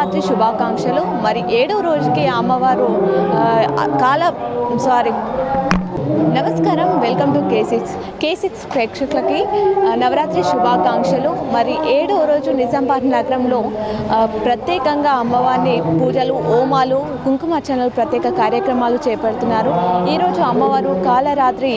నవరాత్రి శుభాకాంక్షలు. మరి ఏడో రోజుకి అమ్మవారు కాల సారీ నమస్కారం welcome to K six K six ప్రేక్షకులకి నవరాత్రి శుభాకాంక్షలు. మరి ఏడో రోజు నిజామాబాద్ నగరంలో ప్రత్యేకంగా అమ్మవారిని పూజలు హోమాలు కుంకుమార్చనలు ప్రత్యేక కార్యక్రమాలు చేపడుతున్నారు. ఈరోజు అమ్మవారు కాలరాత్రి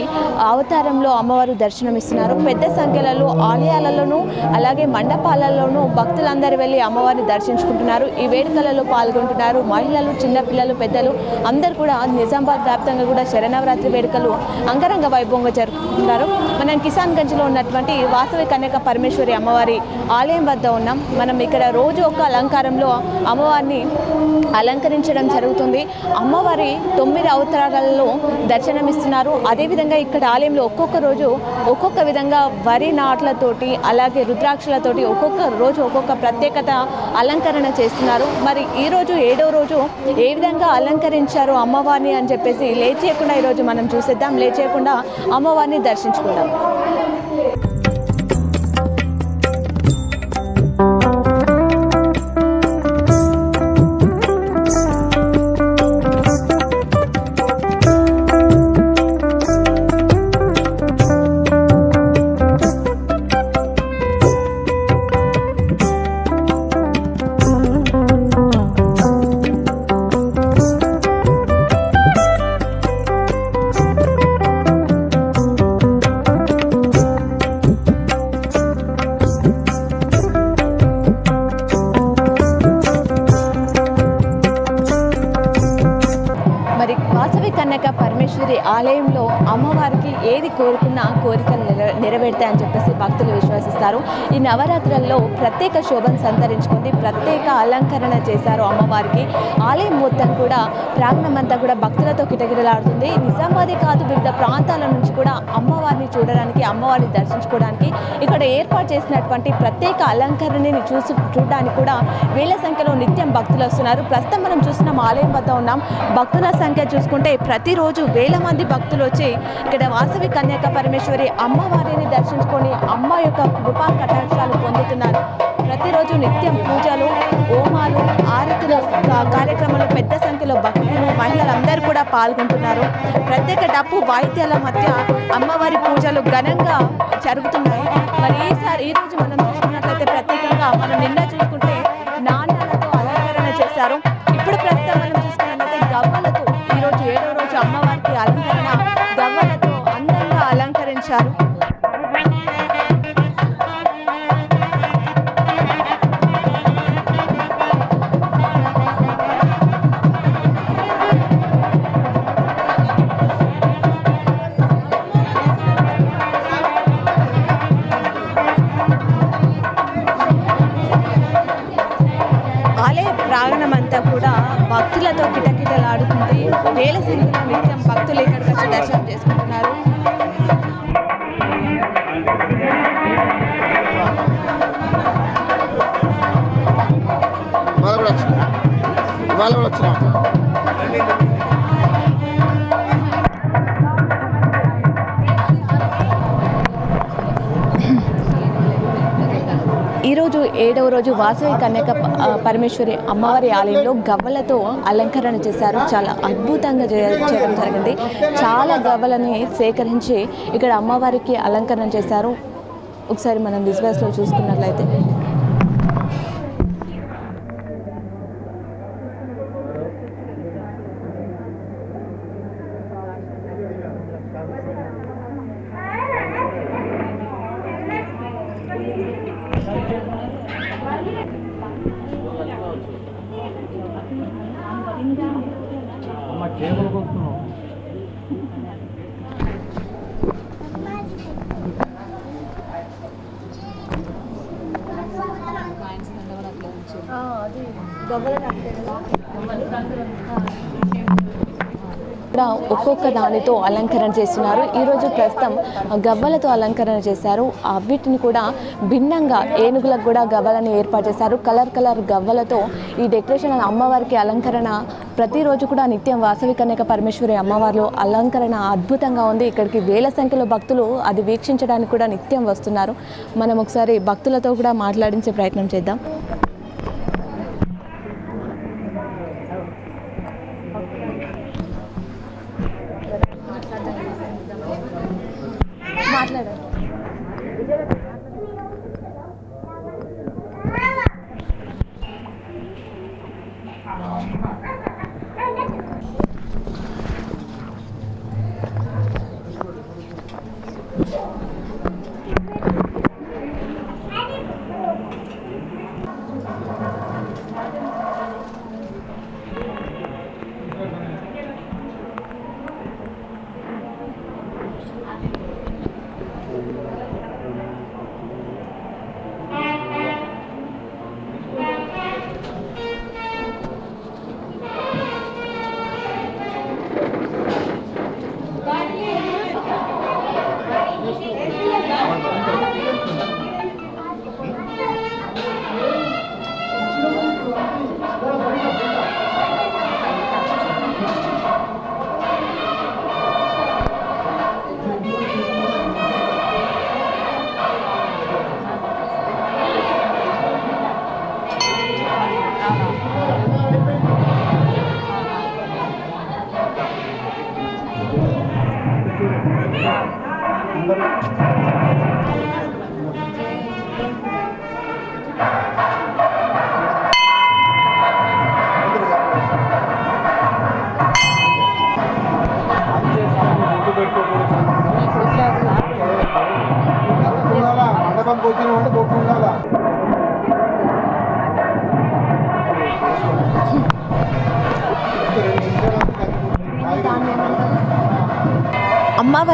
అవతారంలో అమ్మవారు దర్శనమిస్తున్నారు. పెద్ద సంఖ్యలలో ఆలయాలలోనూ అలాగే మండపాలలోనూ భక్తులందరూ వెళ్ళి అమ్మవారిని దర్శించుకుంటున్నారు. ఈ వేడుకలలో పాల్గొంటున్నారు. మహిళలు చిన్నపిల్లలు పెద్దలు అందరూ కూడా నిజామాబాద్ వ్యాప్తంగా కూడా శరణవరాత్రి వేడుకలు అంగరంగ వైభవంగా జరుపుకుంటున్నారు. మనం కిసాన్ గంజ్లో ఉన్నటువంటి వాసవి కన్యక పరమేశ్వరి అమ్మవారి ఆలయం వద్ద ఉన్నాం. మనం ఇక్కడ రోజు ఒక అలంకారంలో అమ్మవారిని అలంకరించడం జరుగుతుంది. అమ్మవారి తొమ్మిది అవతారాలలో దర్శనమిస్తున్నారు. అదేవిధంగా ఇక్కడ ఆలయంలో ఒక్కొక్క రోజు ఒక్కొక్క విధంగా వరి నాట్లతోటి అలాగే రుద్రాక్షలతోటి ఒక్కొక్క రోజు ఒక్కొక్క ప్రత్యేకత అలంకరణ చేస్తున్నారు. మరి ఈరోజు ఏడో రోజు ఏ విధంగా అలంకరించారు అమ్మవారిని అని చెప్పేసి లేచేయకుండా ఈరోజు మనం చూసేద్దాం. లేచేయకుండా అమ్మవారిని దర్శించుకుందాం. ఆలయంలో అమ్మవారికి ఏది కోరుకున్నా కోరిక విశ్వసిస్తారు ఈ నవరాత్రుల్లో ప్రత్యేక శోభను సంతరించుకుంది. ప్రత్యేక అలంకరణ చేశారు అమ్మవారికి. ఆలయం మొత్తం కూడా ప్రాంగణమంతా కూడా భక్తులతో కిటకిటలాడుతుంది. నిజామాబాదే కాదు వివిధ ప్రాంతాల నుంచి కూడా అమ్మవారిని చూడడానికి అమ్మవారిని దర్శించుకోవడానికి ఇక్కడ ఏర్పాటు చేసినటువంటి ప్రత్యేక అలంకరణని చూసి చూడడానికి కూడా వేల సంఖ్యలో నిత్యం భక్తులు వస్తున్నారు. ప్రస్తుతం మనం చూస్తున్నాం ఆలయం వద్ద ఉన్నాం. భక్తుల సంఖ్య చూసుకుంటే ప్రతిరోజు వేల మంది భక్తులు వచ్చి ఇక్కడ వాసవి కన్యాక పరమేశ్వరి అమ్మవారిని దర్శించుకొని అమ్మ యొక్క కృపా కటాక్షాలు పొందుతున్నారు. ప్రతిరోజు నిత్యం పూజలు హోమాలు ఆరతుల కార్యక్రమాలు పెద్ద సంఖ్యలో భక్తులు మహిళలందరూ కూడా పాల్గొంటున్నారు. ప్రత్యేక డప్పు వాయిద్యాల మధ్య అమ్మవారి పూజలు ఘనంగా జరుగుతున్నాయి. మరి ఈసారి ఈ రోజు మనం చూసుకున్నట్లయితే ప్రత్యేకంగా మనం నిన్న చూసుకుంటే నాణ్యాలతో అలంకరణ చేశారు. ఇప్పుడు ప్రస్తుతం మనం చూసుకున్నట్లయితే గవ్వలతో ఈరోజు ఏడో రోజు అమ్మవారికి అలంకరణ గవ్వలతో అందంగా అలంకరించారు. ప్రాంగణమంతా అంతా కూడా భక్తులతో కిటకిటలాడుతుంది వేల సంఖ్యలో నిత్యం భక్తులు ఇక్కడికి వచ్చి దర్శనం చేసుకుంటున్నారు. ఇవాళ కూడా వచ్చినా? ఏడవ రోజు వాసవి కన్యక పరమేశ్వరి అమ్మవారి ఆలయంలో గవ్వలతో అలంకరణ చేశారు. చాలా అద్భుతంగా చే- చేయడం జరిగింది. చాలా గవ్వలని సేకరించి ఇక్కడ అమ్మవారికి అలంకరణ చేశారు. ఒకసారి మనం విశ్వాసలో చూసుకున్నట్లయితే అది ఇక్కడ ఒక్కొక్క దానితో అలంకరణ చేస్తున్నారు. ఈరోజు ప్రస్తుతం గవ్వలతో అలంకరణ చేశారు. వీటిని కూడా భిన్నంగా ఏనుగులకు కూడా గవ్వలను ఏర్పాటు చేశారు. కలర్ కలర్ గవ్వలతో ఈ డెకరేషన్ అమ్మవారికి అలంకరణ ప్రతిరోజు కూడా నిత్యం వాసవి కన్యక పరమేశ్వరి అమ్మవారిలో అలంకరణ అద్భుతంగా ఉంది. ఇక్కడికి వేల సంఖ్యలో భక్తులు అది వీక్షించడానికి కూడా నిత్యం వస్తున్నారు. మనం ఒకసారి భక్తులతో కూడా మాట్లాడించే ప్రయత్నం చేద్దాం.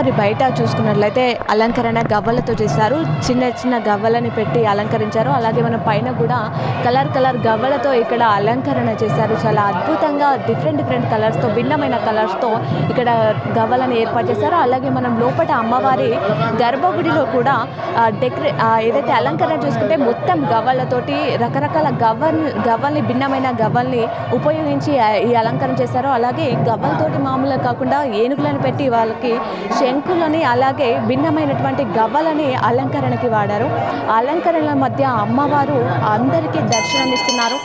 అమ్మవారి బయట చూసుకున్నట్లయితే అలంకరణ గవ్వలతో చేశారు. చిన్న చిన్న గవ్వలని పెట్టి అలంకరించారు. అలాగే మన పైన కూడా కలర్ కలర్ గవ్వలతో ఇక్కడ అలంకరణ చేశారు. చాలా అద్భుతంగా డిఫరెంట్ డిఫరెంట్ కలర్స్తో భిన్నమైన కలర్స్తో ఇక్కడ గవ్వలను ఏర్పాటు చేశారు. అలాగే మనం లోపల అమ్మవారి గర్భగుడిలో కూడా డెకరే ఏదైతే అలంకరణ చూసుకుంటే మొత్తం గవ్వలతోటి రకరకాల గవ్వల్ గవ్వల్ని భిన్నమైన గవ్వల్ని ఉపయోగించి ఈ అలంకరణ చేశారు. అలాగే గవ్వలతోటి మామూలుగా కాకుండా ఏనుగులను పెట్టి వాళ్ళకి శంకులని అలాగే భిన్నమైనటువంటి గవ్వలని అలంకరణకి వాడారు. అలంకరణల మధ్య అమ్మవారు అందరికీ దర్శనమిస్తున్నారు.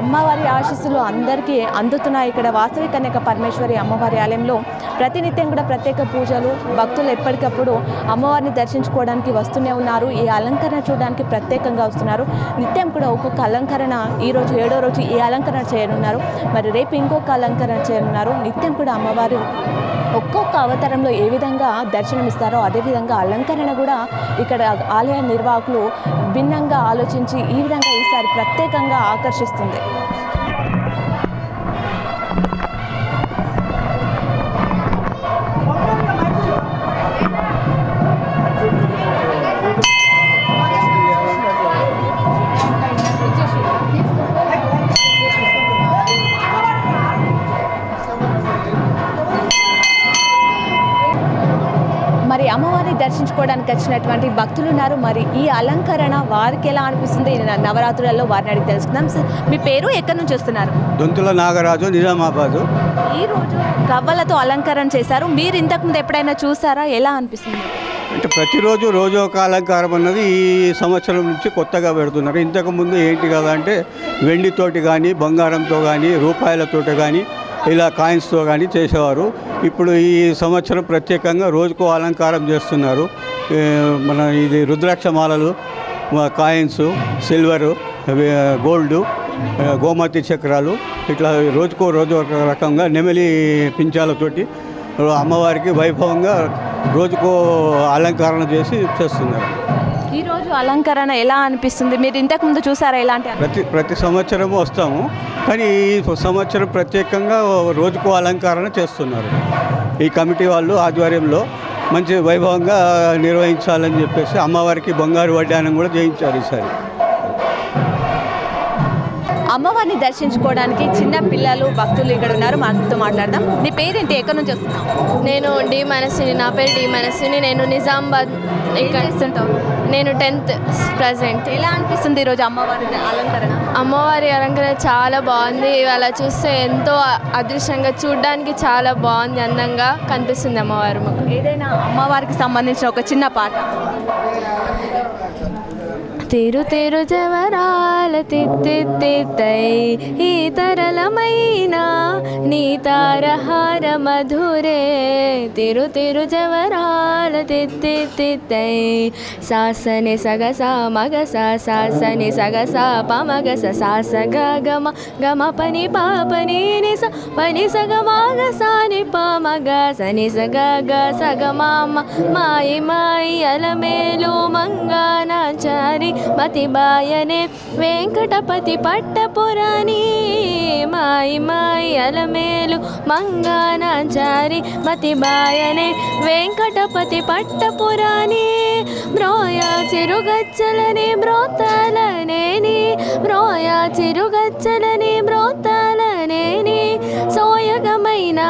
అమ్మవారి ఆశీస్సులు అందరికీ అందుతున్నాయి. ఇక్కడ వాసవి కన్యక పరమేశ్వరి అమ్మవారి ఆలయంలో ప్రతినిత్యం కూడా ప్రత్యేక పూజలు భక్తులు ఎప్పటికప్పుడు అమ్మవారిని దర్శించుకోవడానికి వస్తూనే ఉన్నారు. ఈ అలంకరణ చూడడానికి ప్రత్యేకంగా వస్తున్నారు. నిత్యం కూడా ఒక్కొక్క అలంకరణ ఈ రోజు ఏడో రోజు ఈ అలంకరణ చేయనున్నారు. మరి రేపు ఇంకొక అలంకరణ చేయనున్నారు. నిత్యం కూడా అమ్మవారు ఒక్కొక్క అవతారంలో ఏ విధంగా దర్శనమిస్తారో అదేవిధంగా అలంకరణ కూడా ఇక్కడ ఆలయ నిర్వాహకులు భిన్నంగా ఆలోచించి ఈ విధంగా ఈసారి ప్రత్యేకంగా ఆకర్షిస్తుంది. దర్శించుకోవడానికి వచ్చినటువంటి భక్తులు ఉన్నారు. మరి ఈ అలంకరణ వారికి ఎలా అనిపిస్తుంది? నవరాత్రులలో వారిని అడిగి తెలుసుకుందాం మీ పేరు ఎక్కడి నుంచి వస్తున్నారు? దొంతుల నాగరాజు నిజామాబాదు. ఈ రోజు గవ్వలతో అలంకరణ చేశారు. మీరు ఇంతకుముందు ఎప్పుడైనా చూసారా? ఎలా అనిపిస్తుంది? అంటే ప్రతిరోజు రోజు ఒక అలంకారం అన్నది ఈ సంవత్సరం నుంచి కొత్తగా పెడుతున్నారు. ఇంతకుముందు ఏంటి కదా అంటే వెండితోటి కానీ బంగారంతో కానీ రూపాయలతోటి కానీ ఇలా కాయిన్స్తో కానీ చేసేవారు. ఇప్పుడు ఈ సంవత్సరం ప్రత్యేకంగా రోజుకో అలంకారం చేస్తున్నారు. మన ఇది రుద్రాక్ష మాలలు కాయిన్స్ సిల్వరు గోల్డ్ గోమతి చక్రాలు ఇట్లా రోజుకో రోజు ఒక రకంగా నెమలి పించాలతోటి అమ్మవారికి వైభవంగా రోజుకో అలంకరణ చేసి చేస్తున్నారు. ఈ రోజు అలంకరణ ఎలా అనిపిస్తుంది? మీరు ఇంతకుముందు చూసారా ఎలాంటి అలంకరణ? ప్రతి ప్రతి సంవత్సరము వస్తాము. కానీ ఈ సంవత్సరం ప్రత్యేకంగా రోజుకో అలంకరణ చేస్తున్నారు. ఈ కమిటీ వాళ్ళు ఆధ్వర్యంలో మంచి వైభవంగా నిర్వహించాలని చెప్పేసి అమ్మవారికి బంగారు వడ్డానం కూడా చేయించారు ఈసారి. అమ్మవారిని దర్శించుకోవడానికి చిన్న పిల్లలు భక్తులు ఇక్కడ ఉన్నారు. మనతో మాట్లాడదాం. నీ పేరేంటి? ఎక్కడి నుంచి వస్తున్నావు? నేను డి మనస్విని నా పేరు డి మనస్విని నేను నిజామాబాద్ ఇక్కడ నేను టెన్త్ ప్రజెంట్ ఎలా అనిపిస్తుంది ఈరోజు అమ్మవారి అలంకరణ? అమ్మవారి అలంకరణ చాలా బాగుంది. ఇవాళ చూస్తే ఎంతో అదృశ్యంగా చూడడానికి చాలా బాగుంది అందంగా కనిపిస్తుంది అమ్మవారు మాకు ఏదైనా అమ్మవారికి సంబంధించిన ఒక చిన్న పాట. తిరు తిరు జవరాల తిత్తిత్తై ఈ తరలమైన నీ తారహార మధురే. తిరు తిరు జవరాల తిత్తిత్తై సాసని సగస మగస సాసని సగస పమగస సాస గమ గమ పని పాపని నిస పని సగ మాగ సాని పమగ సని సగ గ సగ మామ మాయి మాయి అలమేలు మంగానాచారి మతిబాయనే వెంకటపతి పట్టపురాణి మాయి మాయి అలమేలు మంగానాచారి. మతిబాయనే వెంకటపతి పట్టపురాణి బ్రోయ చిరుగచ్చలని బ్రోతలనేని బ్రోయ చిరుగచ్చలని బ్రోతలనేని సోయగమైన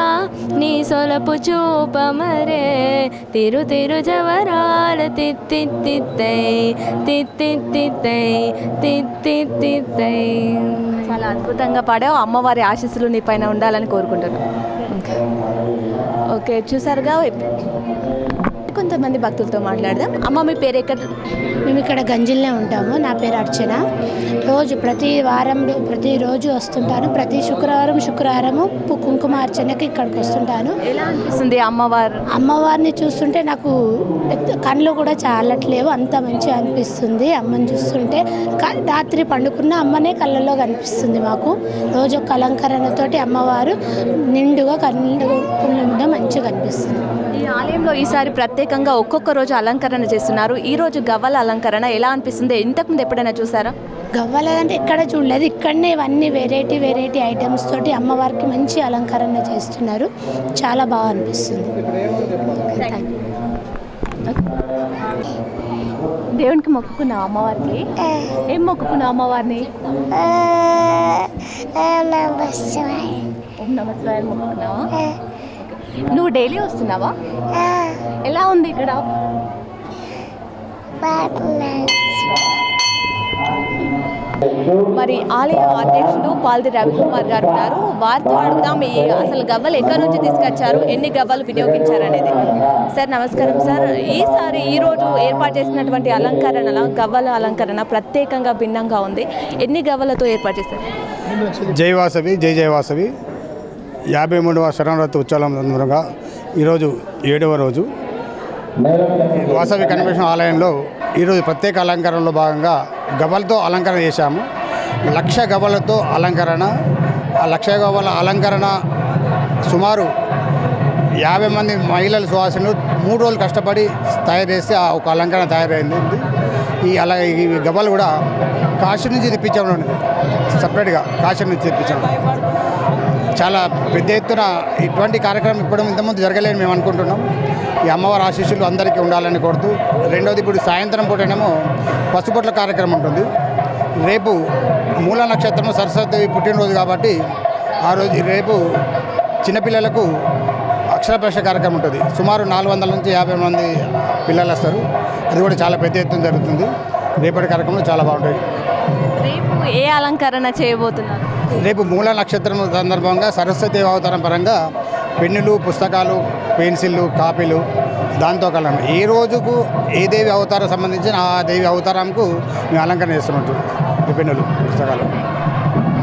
నీ సొలపు చూపమరే. తిరు తిరు జవరాల తిత్తిత్తై తిత్తిత్తై తిత్తిత్తై చాలా అద్భుతంగా పాడావు. అమ్మవారి ఆశీస్సులు నీ పైన ఉండాలని కోరుకుంటున్నాను. ఓకే చూసారుగా? కొంతమంది భక్తులతో మాట్లాడదాం. అమ్మ మీ పేరు ఎక్కడ? మేము ఇక్కడ గంజిల్నే ఉంటాము. నా పేరు అర్చన. రోజు ప్రతి వారం ప్రతిరోజు వస్తుంటాను. ప్రతి శుక్రవారం శుక్రవారము పు- కుంకుమార్చనకి ఇక్కడికి వస్తుంటాను. ఎలా అనిపిస్తుంది అమ్మవారు? అమ్మవారిని చూస్తుంటే నాకు కళ్ళు కూడా చాలట్లేవు. అంత మంచిగా అనిపిస్తుంది అమ్మని చూస్తుంటే. రాత్రి పండుకున్న అమ్మనే కళ్ళలో కనిపిస్తుంది మాకు. రోజు ఒక అలంకరణతోటి అమ్మవారు నిండుగా కళ్ళు మంచిగా కనిపిస్తుంది. ఈ ఆలయంలో ఈసారి ప్రత్యేకంగా ఒక్కొక్క రోజు అలంకరణ చేస్తున్నారు. ఈ రోజు గవ్వల అలంకరణ ఎలా అనిపిస్తుంది? ఇంతకుముందు ఎప్పుడైనా చూసారా? గవ్వలదంటే ఎక్కడ చూడలేదు. ఇక్కడనే ఇవన్నీ వెరైటీ వెరైటీ ఐటమ్స్ తోటి అమ్మవారికి మంచి అలంకరణ చేస్తున్నారు. చాలా బాగా అనిపిస్తుంది. దేవునికి మొక్కుకున్నావు అమ్మవారికి ఏం. మొక్కుకున్నావు అమ్మవారిని? ఓం నమ శివాయ మొక్కుకున్నావా నువ్వు డైలీ వస్తున్నావా? ఎలా ఉంది ఇక్కడ? మరి ఆలయ అధ్యక్షుడు పాల్ది రవికుమార్ గారు ఉన్నారు. వారితో అడుగుదాం ఈ అసలు గవ్వలు ఎక్కడి నుంచి తీసుకొచ్చారు? ఎన్ని గవ్వలు వినియోగించారు అనేది సార్ నమస్కారం సార్. ఈసారి ఈ రోజు ఏర్పాటు చేసినటువంటి అలంకరణ గవ్వల అలంకరణ ప్రత్యేకంగా భిన్నంగా ఉంది. ఎన్ని గవ్వలతో ఏర్పాటు చేశారు? జై వాసవి జై జై వాసవి. యాభై మూడవ శరణవరాత్రి ఉత్సవం సందర్భంగా ఈరోజు ఏడవ రోజు. వాసవి కన్వెన్షన్ ఆలయంలో ఈరోజు ప్రత్యేక అలంకరణలో భాగంగా గబలతో అలంకరణ చేశాము. లక్ష గవ్వలతో అలంకరణ ఆ లక్ష గవ్వల అలంకరణ సుమారు యాభై మంది మహిళల సువాసనలు మూడు రోజులు కష్టపడి తయారు చేస్తే ఆ ఒక అలంకరణ తయారైంది. ఈ అలా ఈ గవ్వలు కూడా కాశీ నుంచి తెప్పించాము సపరేట్గా కాశీ నుంచి తెప్పించడం చాలా పెద్ద ఎత్తున ఇటువంటి కార్యక్రమం ఇప్పుడు ఇంతకుముందు జరగలేని మేము అనుకుంటున్నాం. ఈ అమ్మవారి ఆశీస్సులు అందరికీ ఉండాలని కోరుతూ రెండవది ఇప్పుడు సాయంత్రం పూటనేమో పసుపొట్ల కార్యక్రమం ఉంటుంది. రేపు మూల నక్షత్రం సరస్వతి పుట్టినరోజు కాబట్టి ఆ రోజు రేపు చిన్నపిల్లలకు అక్షరప్రవేశ కార్యక్రమం ఉంటుంది. సుమారు నాలుగు వందల నుంచి యాభై మంది పిల్లలు వస్తారు. అది కూడా చాలా పెద్ద ఎత్తున జరుగుతుంది. రేపటి కార్యక్రమం చాలా బాగుంటుంది రేపు ఏ అలంకరణ చేయబోతున్నారు? రేపు మూల నక్షత్రం సందర్భంగా సరస్వతి అవతారం పరంగా పెన్నులు పుస్తకాలు పెన్సిళ్ళు కాపీలు దాంతో కలం ఏ రోజుకు ఏ దేవి అవతారం సంబంధించిన ఆ దేవి అవతారంకు మేము అలంకరణ చేస్తున్నట్టు పెన్నులు పుస్తకాలు.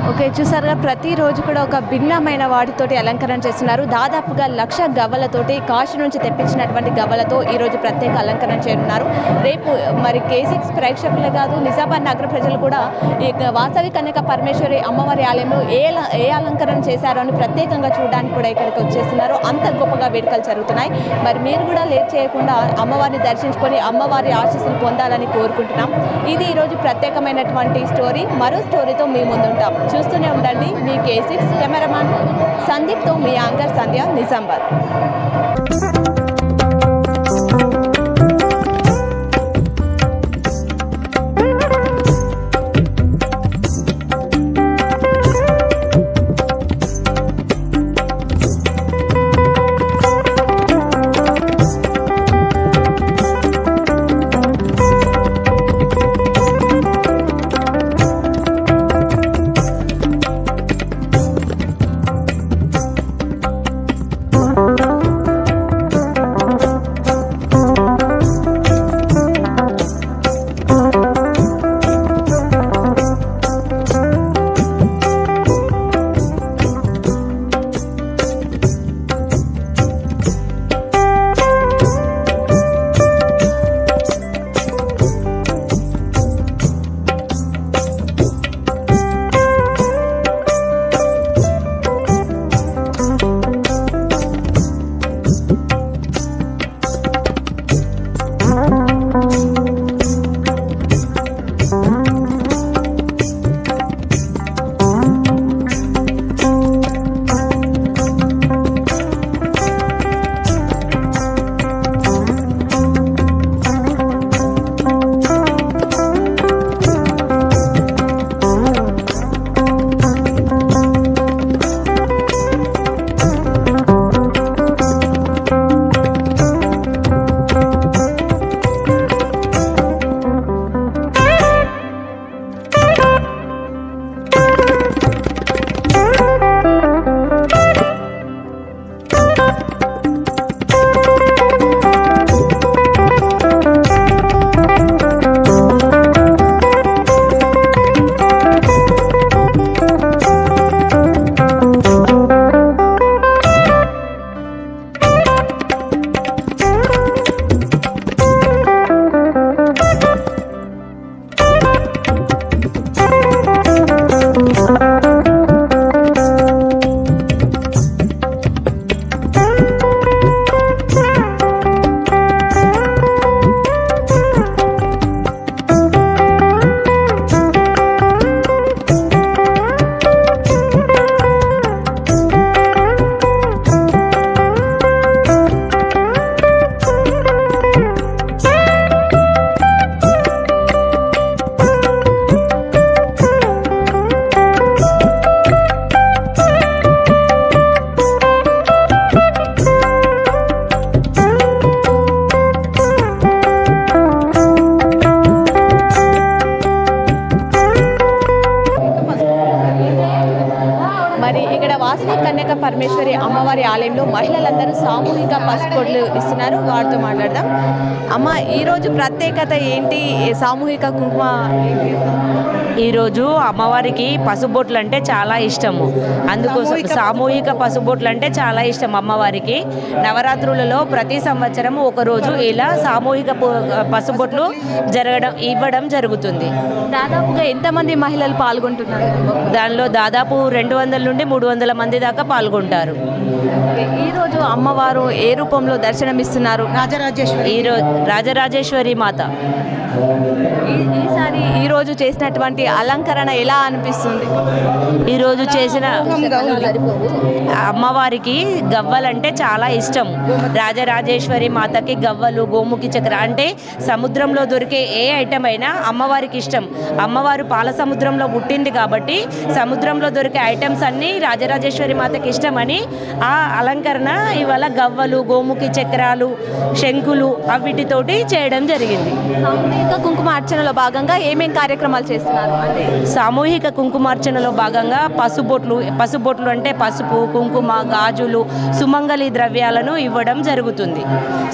ఓకే చూసారుగా ప్రతిరోజు కూడా ఒక భిన్నమైన వాటితోటి అలంకరణ చేస్తున్నారు. దాదాపుగా లక్ష గవ్వలతోటి కాశీ నుంచి తెప్పించినటువంటి గవ్వలతో ఈరోజు ప్రత్యేక అలంకరణ చేయనున్నారు. రేపు మరి కేసిక్స్ ప్రేక్షకులే కాదు నిజామాబాద్ నగర ప్రజలు కూడా ఈ వాసవి కన్యక పరమేశ్వరి అమ్మవారి ఆలయంలో ఏ ఏ అలంకరణ చేశారో అని ప్రత్యేకంగా చూడడానికి కూడా ఇక్కడికి వచ్చేస్తున్నారు. అంత గొప్పగా వేడుకలు జరుగుతున్నాయి. మరి మీరు కూడా లేట్ చేయకుండా అమ్మవారిని దర్శించుకొని అమ్మవారి ఆశీస్సులు పొందాలని కోరుకుంటున్నాం. ఇది ఈరోజు ప్రత్యేకమైనటువంటి స్టోరీ. మరో స్టోరీతో మీ ముందుంటాం చూస్తూనే ఉండండి. మీ కే సిక్స్ కెమెరామాన్ సందీప్తో మీ యాంకర్ సంధ్య నిజామాబాద్. సామూహిక ఇస్తున్నారు. వారితో మాట్లాడదాం. అమ్మ ఈరోజు ప్రత్యేకత ఏంటి? సామూహిక కుంకుమ ఈరోజు అమ్మవారికి పసుబొట్లు అంటే చాలా ఇష్టము. అందుకోసం సామూహిక పసుబొట్లు. అంటే చాలా ఇష్టం అమ్మవారికి. నవరాత్రులలో ప్రతి సంవత్సరం ఒక రోజు ఇలా సామూహిక పు- పసుబొట్లు జరగడం ఇవ్వడం జరుగుతుంది. దాదాపుగా ఎంతమంది మహిళలు పాల్గొంటున్నారు? దానిలో దాదాపు రెండు వందల నుండి మూడు వందల మంది దాకా పాల్గొంటారు. ఈరోజు అమ్మవారు ఏ రూపంలో దర్శనమిస్తున్నారు? ఈరోజు రాజరాజేశ్వరి మాత. ఈ- ఈసారి ఈరోజు చేసినటువంటి అలంకరణ ఎలా అనిపిస్తుంది? ఈరోజు చేసిన అమ్మవారికి గవ్వలంటే చాలా ఇష్టం. రాజరాజేశ్వరి మాతకి గవ్వలు గోముఖి చక్ర అంటే సముద్రంలో దొరికే ఏ ఐటమ్ అయినా అమ్మవారికి ఇష్టం. అమ్మవారు పాల సముద్రంలో పుట్టింది కాబట్టి సముద్రంలో దొరికే ఐటమ్స్ అన్నీ రాజరాజేశ్వరి మాతకి ఇష్టమని ఆ అలంకరణ ఇవాళ గవ్వలు గోముఖి చక్రాలు శంకులు అవిటితోటి చేయడం జరిగింది. కుంకుమ అర్చనలో భాగంగా ఏమేం కార్యక్రమాలు చేస్తున్నారు? సామూహిక కుంకుమార్చనలో భాగంగా పసుబొట్లు పసుబొట్లు అంటే పసుపు కుంకుమ గాజులు సుమంగళి ద్రవ్యాలను ఇవ్వడం జరుగుతుంది.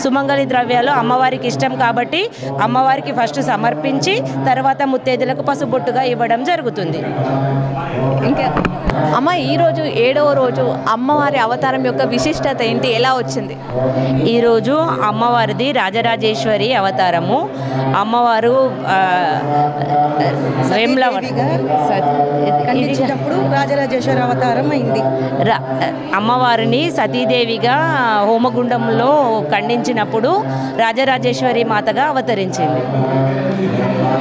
సుమంగళి ద్రవ్యాలు అమ్మవారికి ఇష్టం కాబట్టి అమ్మవారికి ఫస్ట్ సమర్పించి తర్వాత ముత్తైదులకు పసుబొట్టుగా ఇవ్వడం జరుగుతుంది. ఇంకా అమ్మ ఈరోజు ఏడవ రోజు అమ్మవారి అవతారం యొక్క విశిష్టత ఏంటి? ఎలా వచ్చింది? ఈరోజు అమ్మవారిది రాజరాజేశ్వరి అవతారము. అమ్మవారు వేములవాడ ఖండించినప్పుడు రాజరాజేశ్వర అవతారం అయింది. అమ్మవారిని సతీదేవిగా హోమగుండంలో ఖండించినప్పుడు రాజరాజేశ్వరి మాతగా అవతరించింది.